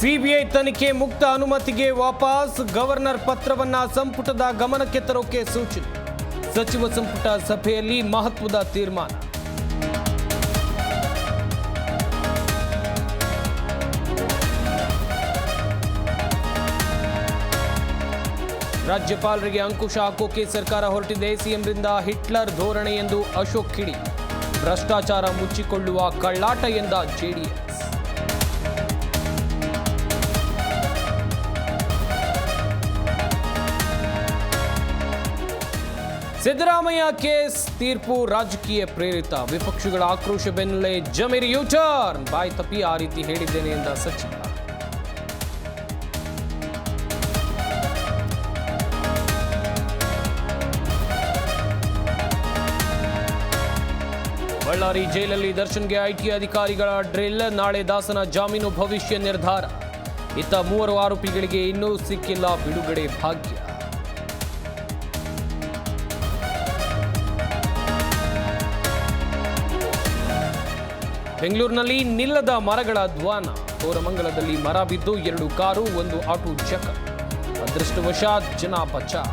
CBI ತನಿಖೆ ಮುಕ್ತ ಅನುಮತಿಗೆ ವಾಪಸ್ ಗವರ್ನರ್ ಪತ್ರವನ್ನ ಸಂಪುಟದ ಗಮನಕ್ಕೆ ತರೋಕೆ ಸೂಚನೆ. ಸಚಿವ ಸಂಪುಟ ಸಭೆಯಲ್ಲಿ ಮಹತ್ವದ ತೀರ್ಮಾನ. ರಾಜ್ಯಪಾಲರಿಗೆ ಅಂಕುಶ ಹಾಕೋಕೆ ಸರ್ಕಾರ ಹೊರಟಿದೆ. ಸಿಎಂರಿಂದ ಹಿಟ್ಲರ್ ಧೋರಣೆ ಎಂದು ಅಶೋಕ್ ಕಿಡಿ. ಭ್ರಷ್ಟಾಚಾರ ಮುಚ್ಚಿಕೊಳ್ಳುವ ಕಳ್ಳಾಟ ಎಂದ ಜೆಡಿಎಸ್. ಸಿದ್ದರಾಮಯ್ಯ ಕೇಸ್ ತೀರ್ಪು ರಾಜಕೀಯ ಪ್ರೇರಿತ. ವಿಪಕ್ಷಗಳ ಆಕ್ರೋಶ ಬೆನ್ನಲ್ಲೇ ಜಮೀರ್ ಯೂಟರ್ನ್ ಬಾಯ್ ತಪ್ಪಿ ಆ ರೀತಿ ಹೇಳಿದ್ದೇನೆ ಎಂದ ಸಚಿವ. ಬಳ್ಳಾರಿ ಜೈಲಲ್ಲಿ ದರ್ಶನ್ಗೆ ಐಟಿ ಅಧಿಕಾರಿಗಳ ಡ್ರಿಲ್. ನಾಳೆ ದಾಸನ ಜಾಮೀನು ಭವಿಷ್ಯ ನಿರ್ಧಾರ. ಇತ್ತ ಮೂವರು ಆರೋಪಿಗಳಿಗೆ ಇನ್ನೂ ಸಿಕ್ಕಿಲ್ಲ ಬಿಡುಗಡೆ ಭಾಗ್ಯ. ಬೆಂಗಳೂರಿನಲ್ಲಿ ನಿಲ್ಲದ ಮರಗಳ ಧ್ವಾನ ಕೋರಮಂಗಲದಲ್ಲಿ ಮರ ಬಿದ್ದು ಎರಡು ಕಾರು, ಒಂದು ಆಟೋ ಚಕ್ ಅದೃಷ್ಟವಶಾತ್ ಜನ ಬಚಾವ್